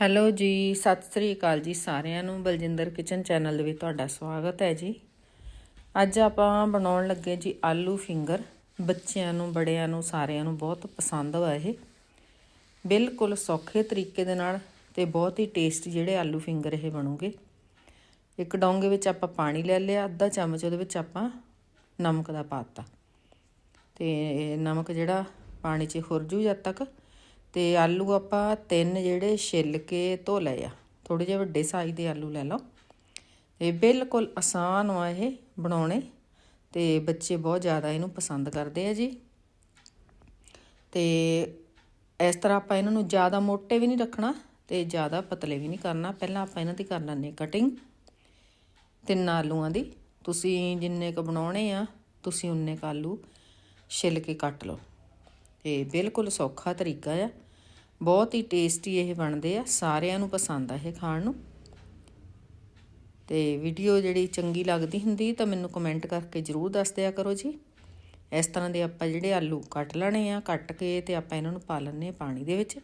Hello ਜੀ, ਸਤਿ ਸ੍ਰੀ ਅਕਾਲ ਜੀ ਸਾਰਿਆਂ ਨੂੰ। ਬਲਜਿੰਦਰ ਕਿਚਨ ਚੈਨਲ ਦੇ ਵਿੱਚ ਤੁਹਾਡਾ ਸਵਾਗਤ ਹੈ ਜੀ। ਅੱਜ ਆਪਾਂ ਬਣਾਉਣ ਲੱਗੇ ਜੀ ਆਲੂ ਫਿੰਗਰ। ਬੱਚਿਆਂ ਨੂੰ, ਬੜਿਆਂ ਨੂੰ, ਸਾਰਿਆਂ ਨੂੰ ਬਹੁਤ ਪਸੰਦ ਆ ਇਹ। ਬਿਲਕੁਲ ਸੌਖੇ ਤਰੀਕੇ ਦੇ ਨਾਲ ਤੇ ਬਹੁਤ ਹੀ ਟੇਸਟੀ ਜਿਹੜੇ ਆਲੂ ਫਿੰਗਰ ਇਹ ਬਣੂਗੇ। ਇੱਕ ਡੋਂਗੇ ਵਿੱਚ ਆਪਾਂ ਪਾਣੀ ਲੈ ਲਿਆ, ਅੱਧਾ ਚਮਚ ਉਹਦੇ ਵਿੱਚ ਆਪਾਂ ਨਮਕ ਦਾ ਪਾਤਾ। ਤੇ ਨਮਕ ਜਿਹੜਾ ਪਾਣੀ 'ਚ ਖੁਰਜੂ ਜਦ ਤੱਕ। ਤੇ ਆਲੂ ਆਪਾਂ ਤਿੰਨ ਜਿਹੜੇ ਛਿੱਲ ਕੇ ਧੋ ਲਏ ਆ। ਥੋੜੇ ਜਿਹੇ ਵੱਡੇ ਸਾਈਜ਼ ਦੇ ਆਲੂ ਲੈ ਲਓ। ਇਹ ਬਿਲਕੁਲ ਆਸਾਨ ਆ ਇਹ ਬਣਾਉਣੇ। ਤੇ ਬੱਚੇ ਬਹੁਤ ਜ਼ਿਆਦਾ ਇਹਨੂੰ ਪਸੰਦ ਕਰਦੇ ਆ ਜੀ। ਤੇ ਇਸ ਤਰ੍ਹਾਂ ਆਪਾਂ ਇਹਨਾਂ ਨੂੰ ਜ਼ਿਆਦਾ ਮੋਟੇ ਵੀ ਨਹੀਂ ਰੱਖਣਾ ਤੇ ਜ਼ਿਆਦਾ ਪਤਲੇ ਵੀ ਨਹੀਂ ਕਰਨਾ। ਪਹਿਲਾਂ ਆਪਾਂ ਇਹਨਾਂ ਦੀ ਕਰ ਲੈਂਦੇ ਕਟਿੰਗ ਤਿੰਨ ਆਲੂਆਂ ਦੀ। ਤੁਸੀਂ ਜਿੰਨੇ ਕ ਬਣਾਉਣੇ ਆ, ਤੁਸੀਂ ਉਨੇ ਕ ਆਲੂ ਛਿੱਲ ਕੇ ਕੱਟ ਲਓ। ਇਹ ਬਿਲਕੁਲ ਸੌਖਾ ਤਰੀਕਾ ਆ। ਬਹੁਤ ਹੀ ਟੇਸਟੀ ਇਹ ਬਣਦੇ ਆ, ਸਾਰਿਆਂ ਨੂੰ ਪਸੰਦ ਆ ਇਹ ਖਾਣ ਨੂੰ। ਤੇ ਵੀਡੀਓ ਜਿਹੜੀ ਚੰਗੀ ਲੱਗਦੀ ਹੁੰਦੀ ਤਾਂ ਮੈਨੂੰ ਕਮੈਂਟ ਕਰਕੇ ਜਰੂਰ ਦੱਸ ਦਿਆ ਕਰੋ ਜੀ। ਇਸ ਤਰ੍ਹਾਂ ਦੇ ਆਪਾਂ ਜਿਹੜੇ ਆਲੂ ਕੱਟ ਲੈਣੇ ਆ, ਕੱਟ ਕੇ ਤੇ ਆਪਾਂ ਇਹਨਾਂ ਨੂੰ ਪਾ ਲੈਣੇ ਆ ਪਾਣੀ ਦੇ ਵਿੱਚ।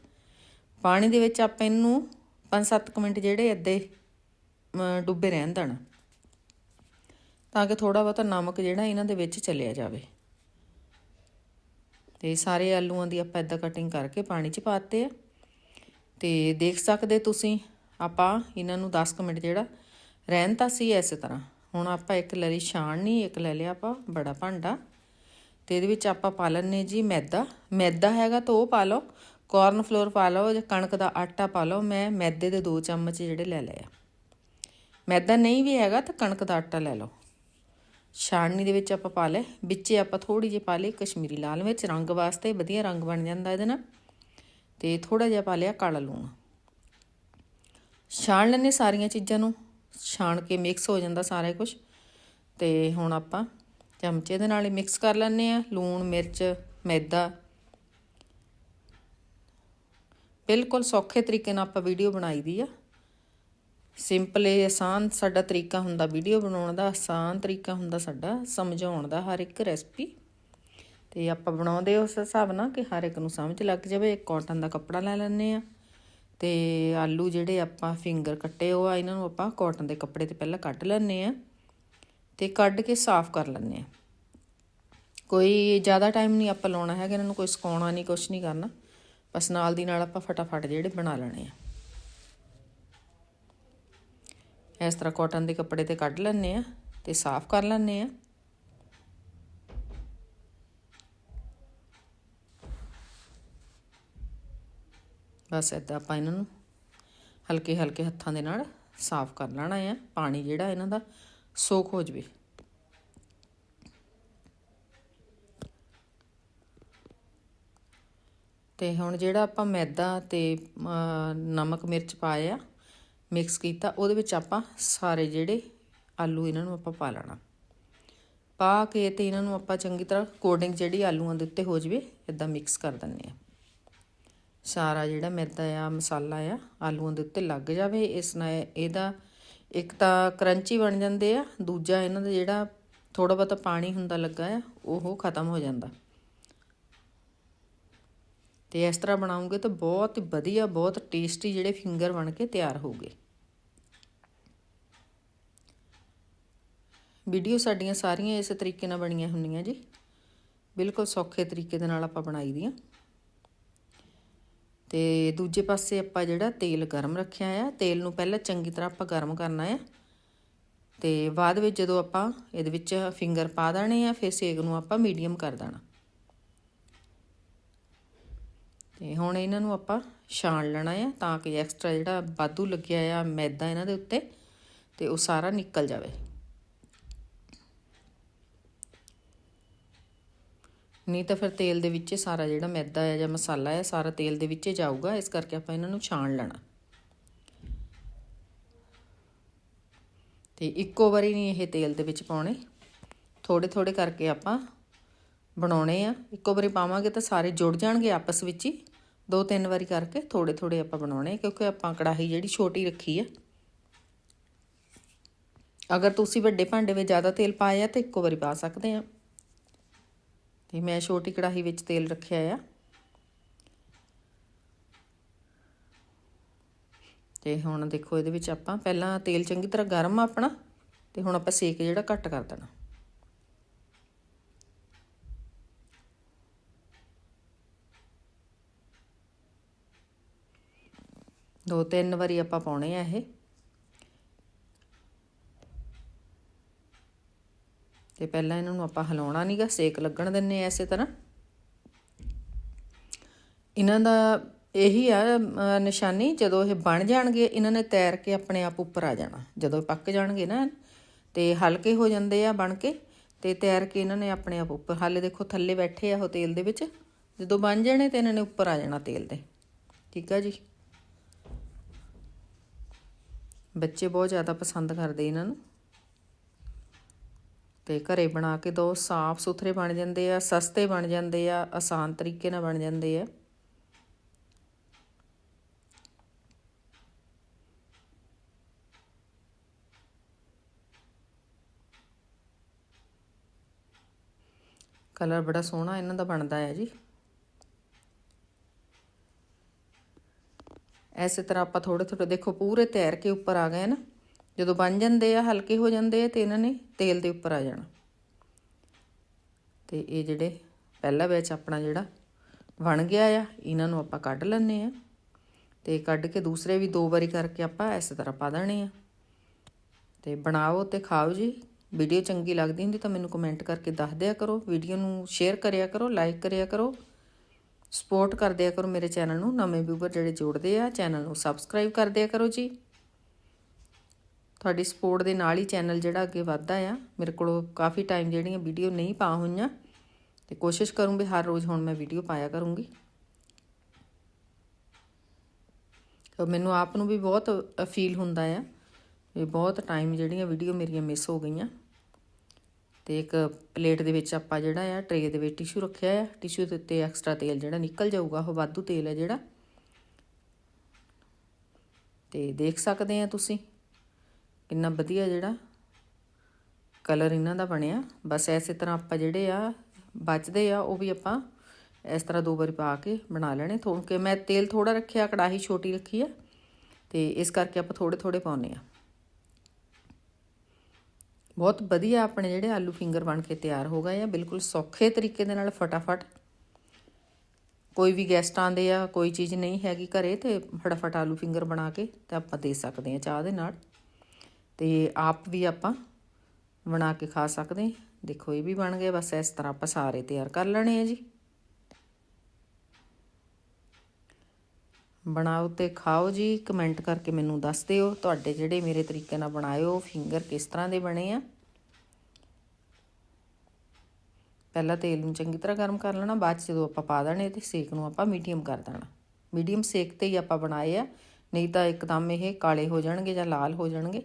ਪਾਣੀ ਦੇ ਵਿੱਚ ਆਪਾਂ ਇਹਨੂੰ 5-7 ਮਿੰਟ ਜਿਹੜੇ ਅੱਧੇ ਡੁੱਬੇ ਰਹਿਣ ਦੇਣਾ। ਤਾਂ ਕਿ ਥੋੜਾ ਬਹੁਤਾ ਨਮਕ ਜਿਹੜਾ ਇਹਨਾਂ ਦੇ ਵਿੱਚ ਚਲਿਆ ਜਾਵੇ। ਤੇ ਸਾਰੇ ਆਲੂਆਂ ਦੀ ਆਪਾਂ ਇਦਾਂ ਕਟਿੰਗ ਕਰਕੇ ਪਾਣੀ 'ਚ ਪਾਤੇ ਆ। ਤੇ ਦੇਖ ਸਕਦੇ ਤੁਸੀਂ, ਆਪਾਂ ਇਹਨਾਂ ਨੂੰ 10 ਮਿੰਟ ਜਿਹੜਾ ਰਹਿਣ ਤਾਂ ਸੀ ਇਸੇ ਤਰ੍ਹਾਂ। ਹੁਣ ਆਪਾਂ ਇੱਕ ਲੈ ਲਈ ਛਾਣਨੀ ਇੱਕ ਲੈ ਲਿਆ ਆਪਾਂ ਬੜਾ ਭਾਂਡਾ। ਤੇ ਇਹਦੇ ਵਿੱਚ ਆਪਾਂ ਪਾ ਲੈਣੇ ਜੀ ਮੈਦਾ। ਮੈਦਾ ਹੈਗਾ ਤਾਂ ਉਹ ਪਾ ਲਓ ਕਾਰਨ ਫਲੋਰ ਪਾ ਲਓ ਜਾਂ ਕਣਕ ਦਾ ਆਟਾ ਪਾ ਲਓ, ਮੈਂ ਮੈਦੇ ਦੇ 2 ਚਮਚ ਜਿਹੜੇ ਲੈ ਲਏ ਆ। ਮੈਦਾ ਨਹੀਂ ਵੀ ਹੈਗਾ ਤਾਂ ਕਣਕ ਦਾ ਆਟਾ ਲੈ ਲਓ। ਛਾਣਨੀ ਦੇ ਵਿੱਚ ਆਪਾਂ ਪਾ ਲਏ। ਵਿੱਚ ਆਪਾਂ ਥੋੜੀ ਜਿਹੀ ਪਾ ਲਈ ਕਸ਼ਮੀਰੀ ਲਾਲ ਮਿਰਚ। ਰੰਗ ਵਾਸਤੇ ਵਧੀਆ ਰੰਗ ਬਣ ਜਾਂਦਾ ਇਹਦੇ ਨਾਲ। ਤੇ ਥੋੜਾ ਜਿਹਾ ਪਾ ਲਿਆ ਕਾਲਾ ਲੂਣ। ਛਾਣ ਲੈਣੇ ਸਾਰੀਆਂ ਚੀਜ਼ਾਂ ਨੂੰ। ਛਾਣ ਕੇ ਮਿਕਸ ਹੋ ਜਾਂਦਾ ਸਾਰਾ ਕੁਝ ਤੇ ਹੁਣ ਆਪਾਂ ਚਮਚੇ ਦੇ ਨਾਲ ਹੀ ਮਿਕਸ ਕਰ ਲੈਣੇ ਆ ਲੂਣ, ਮਿਰਚ, ਮੈਦਾ। ਬਿਲਕੁਲ ਸੌਖੇ ਤਰੀਕੇ ਨਾਲ ਆਪਾਂ ਵੀਡੀਓ ਬਣਾਈ ਦੀ ਆ। ਸਿੰਪਲ ਇਹ ਆਸਾਨ ਸਾਡਾ ਤਰੀਕਾ ਹੁੰਦਾ ਵੀਡੀਓ ਬਣਾਉਣ ਦਾ, ਆਸਾਨ ਤਰੀਕਾ ਹੁੰਦਾ ਸਾਡਾ ਸਮਝਾਉਣ ਦਾ, ਹਰ ਇੱਕ ਰੈਸਪੀ ਤੇ ਆਪਾਂ ਬਣਾਉਂਦੇ ਉਸ ਹਿਸਾਬ ਨਾਲ ਕਿ ਹਰ ਇੱਕ ਨੂੰ ਸਮਝ ਲੱਗ ਜਾਵੇ, ਇੱਕ ਕਾਟਨ ਦਾ ਕੱਪੜਾ ਲੈ ਲੈਣੇ ਆ ਤੇ ਆਲੂ ਜਿਹੜੇ ਆਪਾਂ ਫਿੰਗਰ ਕੱਟੇ, ਉਹ ਆ ਇਹਨਾਂ ਨੂੰ ਆਪਾਂ ਕਾਟਨ ਦੇ ਕੱਪੜੇ ਤੇ ਪਹਿਲਾਂ ਕੱਢ ਲੈਣੇ ਆ ਤੇ ਕੱਢ ਕੇ ਸਾਫ਼ ਕਰ ਲੈਣੇ ਆ ਕੋਈ ਜ਼ਿਆਦਾ ਟਾਈਮ ਨਹੀਂ ਆਪਾਂ ਲਾਉਣਾ ਹੈਗਾ, ਇਹਨਾਂ ਨੂੰ ਕੋਈ ਸੁਕਾਉਣਾ ਨਹੀਂ ਕੁਝ ਨਹੀਂ ਕਰਨਾ। ਬਸ ਨਾਲ ਦੀ ਨਾਲ ਆਪਾਂ ਫਟਾਫਟ ਜਿਹੜੇ ਬਣਾ ਲੈਣੇ ਆ। ਇਸ ਤਰ੍ਹਾਂ ਕਾਟਨ ਦੇ ਕੱਪੜੇ ਤੇ ਕੱਢ ਲੈਣੇ ਆ ਤੇ ਸਾਫ਼ ਕਰ ਲੈਣੇ ਆ ਬਸ ਇਦਾਂ ਆਪਾਂ ਇਹਨਾਂ ਨੂੰ ਹਲਕੇ ਹਲਕੇ ਹੱਥਾਂ ਦੇ ਨਾਲ ਸਾਫ਼ ਕਰ ਲੈਣਾ ਆ। ਪਾਣੀ ਜਿਹੜਾ ਇਹਨਾਂ ਦਾ ਸੋਖ ਹੋ ਜਵੇ। ਤੇ ਹੁਣ ਜਿਹੜਾ ਆਪਾਂ ਮੈਦਾ ਤੇ ਨਮਕ, ਮਿਰਚ ਪਾਏ ਆ ਮਿਕਸ ਕੀਤਾ, ਉਹਦੇ ਵਿੱਚ ਆਪਾਂ ਸਾਰੇ ਜਿਹੜੇ ਆਲੂ ਇਹਨਾਂ ਨੂੰ ਆਪਾਂ ਪਾ ਲੈਣਾ। ਪਾ ਕੇ ਤੇ ਇਹਨਾਂ ਨੂੰ ਆਪਾਂ ਚੰਗੀ ਤਰ੍ਹਾਂ ਕੋਡਿੰਗ ਜਿਹੜੀ ਆਲੂਆਂ ਦੇ ਉੱਤੇ ਹੋ ਜਵੇ ਇਦਾਂ ਮਿਕਸ ਕਰ ਦਿੰਨੇ ਆ ਸਾਰਾ ਜਿਹੜਾ ਮੈਦਾ ਆ, ਮਸਾਲਾ ਆ, ਆਲੂਆਂ ਦੇ ਉੱਤੇ ਲੱਗ ਜਾਵੇ, ਇਸ ਨਾਲ ਇਹਦਾ ਇੱਕ ਤਾਂ ਕਰੰਚੀ ਬਣ ਜਾਂਦੇ ਆ, ਦੂਜਾ ਇਹਨਾਂ ਦਾ ਜਿਹੜਾ ਥੋੜਾ ਬਹੁਤਾ ਪਾਣੀ ਹੁੰਦਾ ਲੱਗਾ ਆ, ਉਹ ਖਤਮ ਹੋ ਜਾਂਦਾ। ਤੇ ਇਸ ਤਰ੍ਹਾਂ ਬਣਾਉਂਗੇ ਤਾਂ ਬਹੁਤ ਵਧੀਆ, ਬਹੁਤ ਟੇਸਟੀ ਜਿਹੜੇ ਫਿੰਗਰ ਬਣ ਕੇ ਤਿਆਰ ਹੋਗੇ ਵੀਡੀਓ ਸਾਡੀਆਂ ਸਾਰੀਆਂ ਇਸੇ ਤਰੀਕੇ ਨਾਲ ਬਣੀਆਂ ਹੁੰਦੀਆਂ ਜੀ। ਬਿਲਕੁਲ ਸੌਖੇ ਤਰੀਕੇ ਦੇ ਨਾਲ ਆਪਾਂ ਬਣਾਈ ਦੀਆਂ। ਤੇ ਦੂਜੇ ਪਾਸੇ ਆਪਾਂ ਜਿਹੜਾ ਤੇਲ ਗਰਮ ਰੱਖਿਆ ਆ, ਤੇਲ ਨੂੰ ਪਹਿਲਾਂ ਚੰਗੀ ਤਰ੍ਹਾਂ ਆਪਾਂ ਗਰਮ ਕਰਨਾ ਆ। ਤੇ ਬਾਅਦ ਵਿੱਚ ਜਦੋਂ ਆਪਾਂ ਇਹਦੇ ਵਿੱਚ ਫਿੰਗਰ ਪਾ ਦੇਣੇ ਆ, ਫਿਰ ਸੇਕ ਨੂੰ ਆਪਾਂ ਮੀਡੀਅਮ ਕਰ ਦੇਣਾ। ਤੇ ਹੁਣ ਇਹਨਾਂ ਨੂੰ ਆਪਾਂ ਛਾਣ ਲੈਣਾ ਆ ਤਾਂ ਕਿ ਐਕਸਟਰਾ ਜਿਹੜਾ ਬਾਦੂ ਲੱਗਿਆ ਆ ਮੈਦਾ ਇਹਨਾਂ ਦੇ ਉੱਤੇ ਤੇ ਉਹ ਸਾਰਾ ਨਿਕਲ ਜਾਵੇ। ਨਹੀਂ ਤਾਂ ਫਿਰ ਤੇਲ ਦੇ ਵਿੱਚ ਸਾਰਾ ਜਿਹੜਾ ਮੈਦਾ ਹੈ ਜਾਂ ਮਸਾਲਾ ਹੈ ਸਾਰਾ ਤੇਲ ਦੇ ਵਿੱਚ ਜਾਊਗਾ, ਇਸ ਕਰਕੇ ਆਪਾਂ ਇਹਨਾਂ ਨੂੰ ਛਾਣ ਲੈਣਾ। ਤੇ ਇੱਕੋ ਵਾਰੀ ਨਹੀਂ ਇਹ ਤੇਲ ਦੇ ਵਿੱਚ ਪਾਉਣੇ। ਥੋੜੇ ਥੋੜੇ ਕਰਕੇ ਆਪਾਂ ਬਣਾਉਣੇ ਆ। ਇੱਕੋ ਵਾਰੀ ਪਾਵਾਂਗੇ ਤਾਂ ਸਾਰੇ ਜੁੜ ਜਾਣਗੇ ਆਪਸ ਵਿੱਚ ਹੀ। ਦੋ ਤਿੰਨ ਵਾਰੀ ਕਰਕੇ ਥੋੜੇ ਥੋੜੇ ਆਪਾਂ ਬਣਾਉਣੇ ਕਿਉਂਕਿ ਆਪਾਂ ਕੜਾਹੀ ਜਿਹੜੀ ਛੋਟੀ ਰੱਖੀ ਆ। ਅਗਰ ਤੁਸੀਂ ਵੱਡੇ ਭਾਂਡੇ ਵਿੱਚ ਜ਼ਿਆਦਾ ਤੇਲ ਪਾਇਆ ਤਾਂ ਇੱਕੋ ਵਾਰੀ ਪਾ ਸਕਦੇ ਆ। ਤੇ ਮੈਂ ਛੋਟੀ ਕੜਾਹੀ ਵਿੱਚ ਤੇਲ ਰੱਖਿਆ ਆ। ਤੇ ਹੁਣ ਦੇਖੋ ਇਹਦੇ ਵਿੱਚ ਆਪਾਂ ਪਹਿਲਾਂ ਤੇਲ ਚੰਗੀ ਤਰ੍ਹਾਂ ਗਰਮ ਆ ਆਪਣਾ, ਤੇ ਹੁਣ ਆਪਾਂ ਸੇਕ ਜਿਹੜਾ ਘੱਟ ਕਰ ਦੇਣਾ। ਦੋ ਤਿੰਨ ਵਾਰੀ ਆਪਾਂ ਪਾਉਣੇ ਆ ਇਹ। ਤੇ ਪਹਿਲਾਂ ਇਹਨਾਂ ਨੂੰ ਆਪਾਂ ਹਿਲਾਉਣਾ ਨਹੀਂਗਾ ਸੇਕ ਲੱਗਣ ਦਿੰਨੇ ਆ ਐਸੇ ਤਰ੍ਹਾਂ। ਇਹਨਾਂ ਦਾ ਇਹੀ ਆ ਨਿਸ਼ਾਨੀ, ਜਦੋਂ ਇਹ ਬਣ ਜਾਣਗੇ, ਇਹਨਾਂ ਨੇ ਤੈਰ ਕੇ ਆਪਣੇ ਆਪ ਉੱਪਰ ਆ ਜਾਣਾ। ਜਦੋਂ ਇਹ ਪੱਕ ਜਾਣਗੇ ਨਾ, ਤੇ ਹਲਕੇ ਹੋ ਜਾਂਦੇ ਆ ਬਣ ਕੇ, ਤੇ ਤੈਰ ਕੇ ਇਹਨਾਂ ਨੇ ਆਪਣੇ ਆਪ ਉੱਪਰ, ਹਾਲੇ ਦੇਖੋ ਥੱਲੇ ਬੈਠੇ ਆ ਉਹ ਤੇਲ ਦੇ ਵਿੱਚ। ਜਦੋਂ ਬਣ ਜਾਣੇ ਤੇ ਇਹਨਾਂ ਨੇ ਉੱਪਰ ਆ ਜਾਣਾ ਤੇਲ ਦੇ ਠੀਕ ਆ ਜੀ? ਬੱਚੇ ਬਹੁਤ ਜ਼ਿਆਦਾ ਪਸੰਦ ਕਰਦੇ ਇਹਨਾਂ ਨੂੰ। ਤੇ ਘਰੇ ਬਣਾ ਕੇ ਦੋ, ਸਾਫ਼ ਸੁਥਰੇ ਬਣ ਜਾਂਦੇ ਆ, ਸਸਤੇ ਬਣ ਜਾਂਦੇ ਆ, ਆਸਾਨ ਤਰੀਕੇ ਨਾਲ ਬਣ ਜਾਂਦੇ ਆ। ਕਲਰ ਬੜਾ ਸੋਹਣਾ ਇਹਨਾਂ ਦਾ ਬਣਦਾ ਹੈ ਜੀ। ਐਸੇ ਤਰ੍ਹਾਂ ਆਪਾਂ ਥੋੜੇ ਥੋੜੇ ਦੇਖੋ ਪੂਰੇ ਤੈਰ ਕੇ ਉੱਪਰ ਆ ਗਏ ਨਾ। ਜਦੋਂ ਬਣ ਜਾਂਦੇ ਆ, ਹਲਕੇ ਹੋ ਜਾਂਦੇ ਆ ਤੇ ਇਹਨਾਂ ਨੇ ਤੇਲ ਦੇ ਉੱਪਰ ਆ ਜਾਣਾ। ਤੇ ਇਹ ਜਿਹੜੇ ਪਹਿਲਾ ਬੈਚ ਆਪਣਾ ਜਿਹੜਾ ਬਣ ਗਿਆ ਆ, ਇਹਨਾਂ ਨੂੰ ਆਪਾਂ ਕੱਢ ਲੈਣੇ ਆ। ਤੇ ਕੱਢ ਕੇ ਦੂਸਰੇ ਵੀ ਦੋ ਵਾਰੀ ਕਰਕੇ ਆਪਾਂ ਇਸੇ ਤਰ੍ਹਾਂ ਪਾ ਦੇਣੇ ਆ। ਤੇ ਬਣਾਓ ਤੇ ਖਾਓ ਜੀ। ਵੀਡੀਓ ਚੰਗੀ ਲੱਗਦੀ ਹੁੰਦੀ ਤਾਂ ਮੈਨੂੰ ਕਮੈਂਟ ਕਰਕੇ ਦੱਸ ਦਿਆ ਕਰੋ। ਵੀਡੀਓ ਨੂੰ ਸ਼ੇਅਰ ਕਰਿਆ ਕਰੋ ਲਾਈਕ ਕਰਿਆ ਕਰੋ। ਸਪੋਰਟ ਕਰ ਦਿਆ ਕਰੋ ਮੇਰੇ ਚੈਨਲ ਨੂੰ, ਨਵੇਂ ਵਿਊਵਰ ਜਿਹੜੇ ਜੁੜਦੇ ਆ, ਚੈਨਲ ਨੂੰ ਸਬਸਕ੍ਰਾਈਬ ਕਰ ਦਿਆ ਕਰੋ ਜੀ। ਤੁਹਾਡੀ ਸਪੋਰਟ ਦੇ ਨਾਲ ਹੀ ਚੈਨਲ ਜਿਹੜਾ ਅੱਗੇ ਵੱਧਦਾ ਆ। ਮੇਰੇ ਕੋਲ ਕਾਫੀ ਟਾਈਮ ਜਿਹੜੀਆਂ ਵੀਡੀਓ ਨਹੀਂ ਪਾ ਹੋਈਆਂ। ਤੇ ਕੋਸ਼ਿਸ਼ ਕਰੂੰ ਵੀ ਹਰ ਰੋਜ਼ ਹੁਣ ਮੈਂ ਵੀਡੀਓ ਪਾਇਆ ਕਰੂੰਗੀ। ਤੇ ਮੈਨੂੰ ਆਪ ਨੂੰ ਵੀ ਬਹੁਤ ਫੀਲ ਹੁੰਦਾ ਆ। ਵੀ ਬਹੁਤ ਟਾਈਮ ਜਿਹੜੀਆਂ ਵੀਡੀਓ ਮੇਰੀਆਂ ਮਿਸ ਹੋ ਗਈਆਂ। ਤੇ ਇੱਕ ਪਲੇਟ ਦੇ ਵਿੱਚ ਆਪਾਂ ਜਿਹੜਾ ਆ ਟਰੇ ਦੇ ਵਿੱਚ ਟਿਸ਼ੂ ਰੱਖਿਆ ਆ। ਟਿਸ਼ੂ ਦੇ ਉੱਤੇ ਐਕਸਟਰਾ ਤੇਲ ਜਿਹੜਾ ਨਿਕਲ ਜਾਊਗਾ, ਉਹ ਵਾਧੂ ਤੇਲ ਹੈ ਜਿਹੜਾ। ਤੇ ਦੇਖ ਸਕਦੇ ਆ ਤੁਸੀਂ ਕਿੰਨਾ ਵਧੀਆ ਜਿਹੜਾ ਕਲਰ ਇਹਨਾਂ ਦਾ ਬਣਿਆ। ਬਸ ਐਸੇ ਤਰ੍ਹਾਂ ਆਪਾਂ ਜਿਹੜੇ ਆ ਬਚਦੇ ਆ, ਉਹ ਵੀ ਆਪਾਂ ਇਸ ਤਰ੍ਹਾਂ ਦੋ ਵਾਰੀ ਪਾ ਕੇ ਬਣਾ ਲੈਣੇ। ਥੋੜਾ ਕੇ ਮੈਂ ਤੇਲ ਥੋੜਾ ਰੱਖਿਆ, ਕੜਾਹੀ ਛੋਟੀ ਰੱਖੀ ਆ। ਤੇ ਇਸ ਕਰਕੇ ਆਪਾਂ ਥੋੜੇ ਥੋੜੇ ਪਾਉਨੇ ਆ। ਬਹੁਤ ਵਧੀਆ ਆਪਣੇ ਜਿਹੜੇ ਆਲੂ ਫਿੰਗਰ ਬਣ ਕੇ ਤਿਆਰ ਹੋ ਗਏ ਆ, ਬਿਲਕੁਲ ਸੌਖੇ ਤਰੀਕੇ ਦੇ ਨਾਲ ਫਟਾਫਟ। ਕੋਈ ਵੀ ਗੈਸਟ ਆਂਦੇ ਆ, ਕੋਈ ਚੀਜ਼ ਨਹੀਂ ਹੈਗੀ ਘਰੇ ਤੇ ਫਟਾਫਟ ਆਲੂ ਫਿੰਗਰ ਬਣਾ ਕੇ ਤੇ ਆਪਾਂ ਦੇ ਸਕਦੇ ਆ ਚਾਹ ਦੇ ਨਾਲ। ਤੇ ਆਪ ਵੀ ਆਪਾਂ ਬਣਾ ਕੇ ਖਾ ਸਕਦੇ। ਦੇਖੋ ਇਹ ਵੀ ਬਣ ਗਏ, ਬਸ ਇਸ ਤਰ੍ਹਾਂ ਆਪਾਂ ਸਾਰੇ ਤਿਆਰ ਕਰ ਲੈਣੇ ਆ ਜੀ। ਬਣਾਓ ਤੇ ਖਾਓ ਜੀ ਕਮੈਂਟ ਕਰਕੇ ਮੈਨੂੰ ਦੱਸ ਦਿਓ, ਤੁਹਾਡੇ ਜਿਹੜੇ ਮੇਰੇ ਤਰੀਕੇ ਨਾਲ ਬਣਾਇਓ ਫਿੰਗਰ ਕਿਸ ਤਰ੍ਹਾਂ ਦੇ ਬਣੇ ਆ। ਪਹਿਲਾਂ ਤੇਲ ਨੂੰ ਚੰਗੀ ਤਰ੍ਹਾਂ ਗਰਮ ਕਰ ਲੈਣਾ, ਬਾਅਦ 'ਚ ਜਦੋਂ ਆਪਾਂ ਪਾ ਦੇਣੇ ਤੇ ਸੇਕ ਨੂੰ ਆਪਾਂ ਮੀਡੀਅਮ ਕਰ ਦੇਣਾ। ਮੀਡੀਅਮ ਸੇਕ ਤੇ ਹੀ ਆਪਾਂ ਬਣਾਏ ਆ, ਨਹੀਂ ਤਾਂ ਇੱਕਦਮ ਇਹ ਕਾਲੇ ਹੋ ਜਾਣਗੇ ਜਾਂ ਲਾਲ ਹੋ ਜਾਣਗੇ।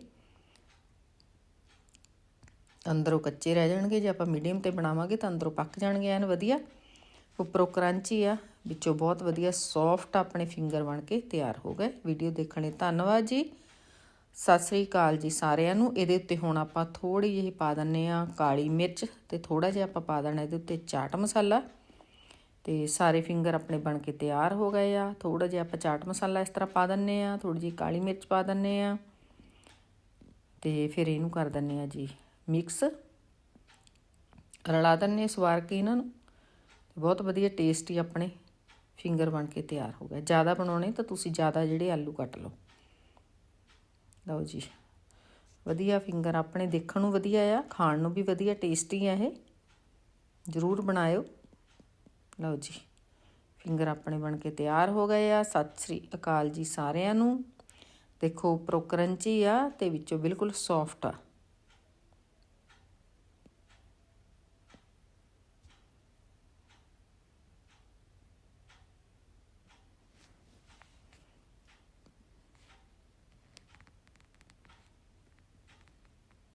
ਅੰਦਰੋਂ ਕੱਚੇ ਰਹਿ ਜਾਣਗੇ, ਜੇ ਆਪਾਂ ਮੀਡੀਅਮ ਤੇ ਬਣਾਵਾਂਗੇ ਤਾਂ ਅੰਦਰੋਂ ਪੱਕ ਜਾਣਗੇ, ਐਨ ਵਧੀਆ। ਉੱਪਰੋਂ ਕਰੰਚੀ ਆ ਵਿੱਚੋਂ ਬਹੁਤ ਵਧੀਆ ਸੌਫਟ ਆਪਣੇ ਫਿੰਗਰ ਬਣ ਕੇ ਤਿਆਰ ਹੋ ਗਏ। ਵੀਡੀਓ ਦੇਖਣ ਲਈ ਧੰਨਵਾਦ ਜੀ। ਸਤਿ ਸ੍ਰੀ ਅਕਾਲ ਜੀ ਸਾਰਿਆਂ ਨੂੰ। ਇਹਦੇ ਉੱਤੇ ਹੁਣ ਆਪਾਂ ਥੋੜੀ ਜਿਹੀ ਪਾ ਦਿੰਨੇ ਆ ਕਾਲੀ ਮਿਰਚ ਤੇ ਥੋੜਾ ਜਿਹਾ ਆਪਾਂ ਪਾ ਦੇਣਾ ਇਹਦੇ ਉੱਤੇ ਚਾਟ ਮਸਾਲਾ। ਤੇ ਸਾਰੇ ਫਿੰਗਰ ਆਪਣੇ ਬਣ ਕੇ ਤਿਆਰ ਹੋ ਗਏ ਆ। ਥੋੜਾ ਜਿਹਾ ਆਪਾਂ ਚਾਟ ਮਸਾਲਾ ਇਸ ਤਰ੍ਹਾਂ ਪਾ ਦਿੰਨੇ ਆ ਥੋੜੀ ਜਿਹੀ ਕਾਲੀ ਮਿਰਚ ਪਾ ਦਿੰਨੇ ਆ ਤੇ ਫਿਰ ਇਹਨੂੰ ਕਰ ਦਿੰਨੇ ਆ ਜੀ ਮਿਕਸ ਰਲਾ ਦਿੰਨੇ ਸਵਾਰ ਕੇ ਇਹਨਾਂ ਨੂੰ। ਬਹੁਤ ਵਧੀਆ ਟੇਸਟੀ ਆਪਣੇ। ਫਿੰਗਰ ਬਣ ਕੇ ਤਿਆਰ ਹੋ ਗਿਆ। ਜ਼ਿਆਦਾ ਬਣਾਉਣੇ ਤਾਂ ਤੁਸੀਂ ਜ਼ਿਆਦਾ ਜਿਹੜੇ ਆਲੂ ਕੱਟ ਲਓ। ਲਓ ਜੀ। ਵਧੀਆ ਫਿੰਗਰ ਆਪਣੇ ਦੇਖਣ ਨੂੰ ਵਧੀਆ ਆ, ਖਾਣ ਨੂੰ ਵੀ ਵਧੀਆ, ਟੇਸਟੀ ਆ ਇਹ। ਜ਼ਰੂਰ ਬਣਾਇਓ। ਲਓ ਜੀ। ਫਿੰਗਰ ਆਪਣੇ ਬਣ ਕੇ ਤਿਆਰ ਹੋ ਗਏ ਆ। ਸਤਿ ਸ੍ਰੀ ਅਕਾਲ ਜੀ ਸਾਰਿਆਂ ਨੂੰ। ਦੇਖੋ, ਉੱਪਰੋਂ ਕਰੰਚੀ ਆ ਤੇ ਵਿੱਚੋਂ ਬਿਲਕੁਲ ਸੌਫਟ ਆ।